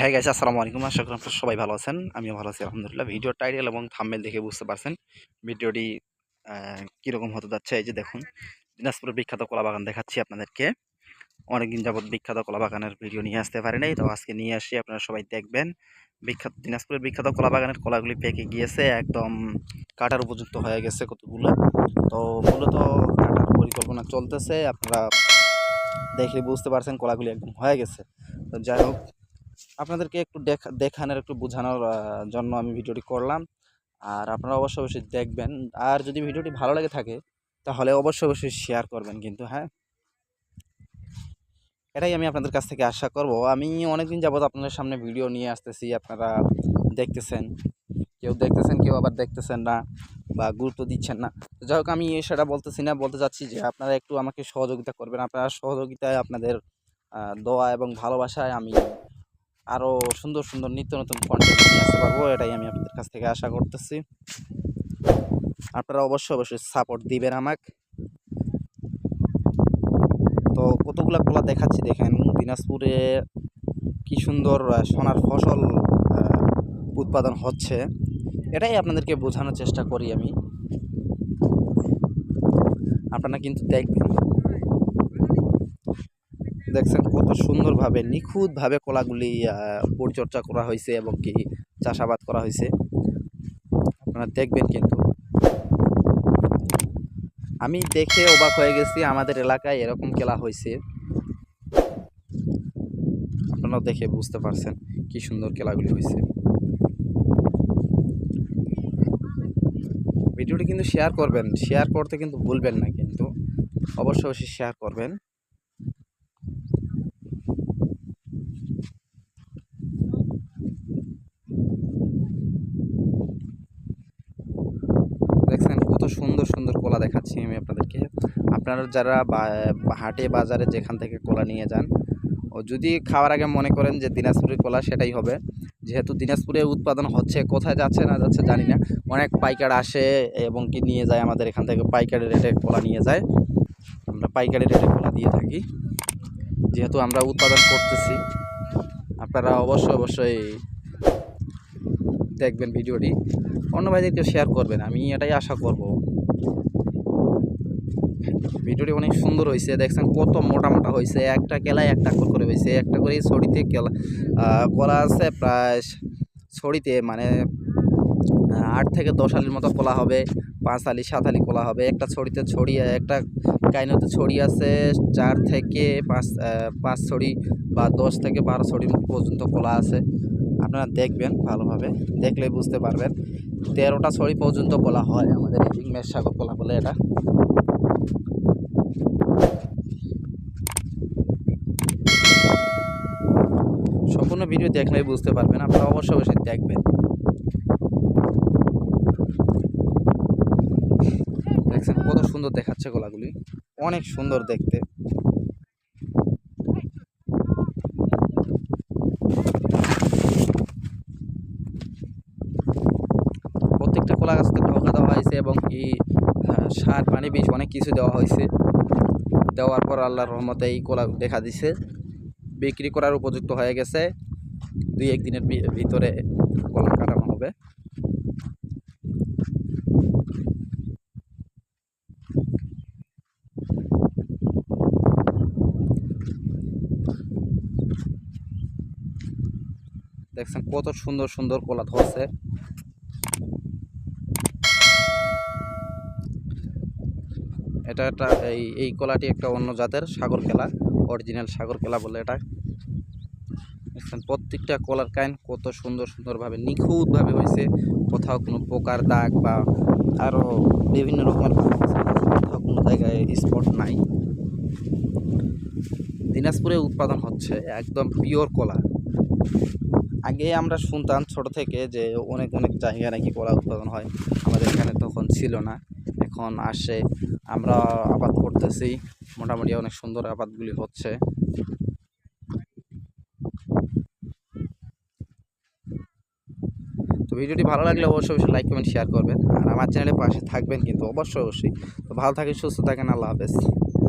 হ্যাঁ গাইস আসসালামু আলাইকুম আশা করি সবাই ভালো আছেন। আমিও ভালো আছি, আলহামদুলিল্লাহ। ভিডিও টাইটেল এবং থাম্বনেল দেখে বুঝতে পারছেন। ভিডিওটি কীরকম হতে যাচ্ছে, এই যে দেখুন। দিনাজপুরের বিখ্যাত কলা বাগান দেখাচ্ছি আপনাদেরকে। অনেকদিন যাবৎ বিখ্যাত কলা বাগানের ভিডিও নিয়ে আসতে পারি নাই। তো আজকে নিয়ে আসি, আপনারা সবাই দেখবেন। বিখ্যাত, দিনাজপুরের বিখ্যাত কলা বাগানের কলাগুলি পেকে গিয়েছে, একদম কাটার উপযুক্ত হয়ে গেছে কতগুলো। তো মূলত কাটার পরিকল্পনা চলতেছে। আপনারা দেখে বুঝতে পারছেন কলাগুলি একদম হয়ে গেছে। তো যাই হোক আপনাদেরকে একটু দেখা, দেখানোর, একটু বোঝানোর জন্য আমি ভিডিওটি করলাম। আর আপনারা অবশ্যই অবশ্যই দেখবেন। আর যদি ভিডিওটি ভালো লেগে থাকে, তাহলে অবশ্যই অবশ্যই শেয়ার করবেন কিন্তু হ্যাঁ? এটাই আমি আপনাদের কাছ থেকে আশা করব। আমি অনেকদিন যাবত আপনাদের সামনে ভিডিও নিয়ে আসতেছি। আপনারা দেখতেছেন, কেউ দেখতেছেন, কেউ আবার দেখতেছেন না বা গুরুত্ব দিচ্ছেন না। যাই হোক, আমি সেটা বলতেছি না, বলতে চাচ্ছি যে আপনারা একটু আমাকে সহযোগিতা করবেন। আপনারা সহযোগিতায় আপনাদের দোয়া এবং ভালোবাসায় আমি আরও সুন্দর সুন্দর নিত্য নতুন কন্টেন্ট নিয়ে আসতে পারব, এটাই আমি আপনাদের কাছ থেকে আশা করতেছি। আপনারা অবশ্যই অবশ্যই সাপোর্ট দিবেন আমাকে। তো কতগুলা কলা দেখাচ্ছি দেখেন, দিনাজপুরে কি সুন্দর সোনার ফসল উৎপাদন হচ্ছে। এটাই আপনাদেরকে বোঝানোর চেষ্টা করি আমি। আপনারা কিন্তু দেখবেন। দেখছেন কত সুন্দরভাবে, নিখুঁতভাবে কলাগুলি পরিচর্যা করা হয়েছে এবং কি চাষাবাদ করা হয়েছে। আপনারা দেখবেন কিন্তু। আমি দেখে অবাক হয়ে গেছি, আমাদের এলাকায় এরকম খেলা হয়েছে। আপনারা দেখে বুঝতে পারছেন কি সুন্দর খেলাগুলি হয়েছে। ভিডিওটি কিন্তু শেয়ার করবেন, শেয়ার করতে কিন্তু ভুলবেন না কিন্তু। অবশ্যই শেয়ার করবেন দেখছেন কত সুন্দর কলা দেখাচ্ছি আমি আপনাদেরকে। আপনারা যারা হাটে, বাজারে যেখান থেকে কলা নিয়ে যান, ও যদি খাওয়ার আগে মনে করেন যে দিনাজপুরের কলা সেটাই হবে, যেহেতু দিনাজপুরে উৎপাদন হচ্ছে, কোথায় যাচ্ছে, না যাচ্ছে জানি না। অনেক পাইকার আসে এবং কি নিয়ে যায় আমাদের এখান থেকে, পাইকারি রেটে কলা নিয়ে যায়। আমরা পাইকারি রেটে কলা দিয়ে থাকি। যেহেতু আমরা উৎপাদন করতেছি, আপনারা অবশ্যই অবশ্যই দেখবেন ভিডিওটি। অন্য ভাইদেরকে শেয়ার করবেন, আমি এটাই আশা করব। ভিডিওটি অনেক সুন্দর হয়েছে। দেখছেন কত মোটা মোটা হয়েছে। একটা কেলায় একটা করে হয়েছে। একটা করে ছড়িতে কেলা কলা আছে প্রায় ছড়িতে মানে আট থেকে দশ আলির মতো কলা হবে, পাঁচ আলি, সাত আলি কলা হবে। একটা ছড়িতে ছড়িয়ে একটা কাইনতে ছড়ি আছে, চার থেকে পাঁচ পাঁচ ছড়ি বা দশ থেকে বারো ছড়ি পর্যন্ত কলা আছে। আপনারা দেখবেন ভালোভাবে দেখলে বুঝতে পারবেন। তেরোটা ছড়ি পর্যন্ত কলা হয় আমাদের এই সাগর কলা বলে এটা। ভিডিও দেখলেই বুঝতে পারবেন, আপনারা অবশ্যই অবশ্যই দেখবেন। দেখছেন কত সুন্দর দেখাচ্ছে কলাগুলি অনেক সুন্দর দেখতে। প্রত্যেকটা কলা গাছতে ঢোকা দেওয়া হয়েছে এবং কি সার, পানি, বিষ অনেক কিছু দেওয়া হয়েছে। দেওয়ার পর আল্লাহর রহমতে এই কলা দেখা দিছে, বিক্রি করার উপযুক্ত হয়ে গেছে। দুই একদিনের ভিতরে কলা কাটানো হবে। দেখছেন কত সুন্দর সুন্দর কলা ধরছে। এটা একটা এই এই কলাটি একটা অন্য জাতের সাগর কেলা অরিজিনাল সাগর কেলা বলে এটা। দেখছেন, প্রত্যেকটা কলার কাইন কত সুন্দর সুন্দরভাবে নিখুঁতভাবে হয়েছে কোথাও কোনো পোকার দাগ বা আরও বিভিন্ন রকমের কোথাও কোনো জায়গায় স্পট নাই। দিনাজপুরে উৎপাদন হচ্ছে একদম পিওর কলা। আগে আমরা শুনতাম ছোট থেকে যে অনেক অনেক জায়গায় নাকি কলা উৎপাদন হয়, আমাদের এখানে তখন ছিল না। এখন আসে, আমরা আবাদ করতেছি, মোটামুটি অনেক সুন্দর আবাদগুলি হচ্ছে। তো ভিডিওটি ভালো লাগলে অবশ্যই অবশ্যই লাইক কমেন্ট শেয়ার করবেন। আর আমার চ্যানেলের পাশে থাকবেন কিন্তু অবশ্যই অবশ্যই। তো ভালো থাকেন, সুস্থ থাকেন, আল্লাহ হাফেজ।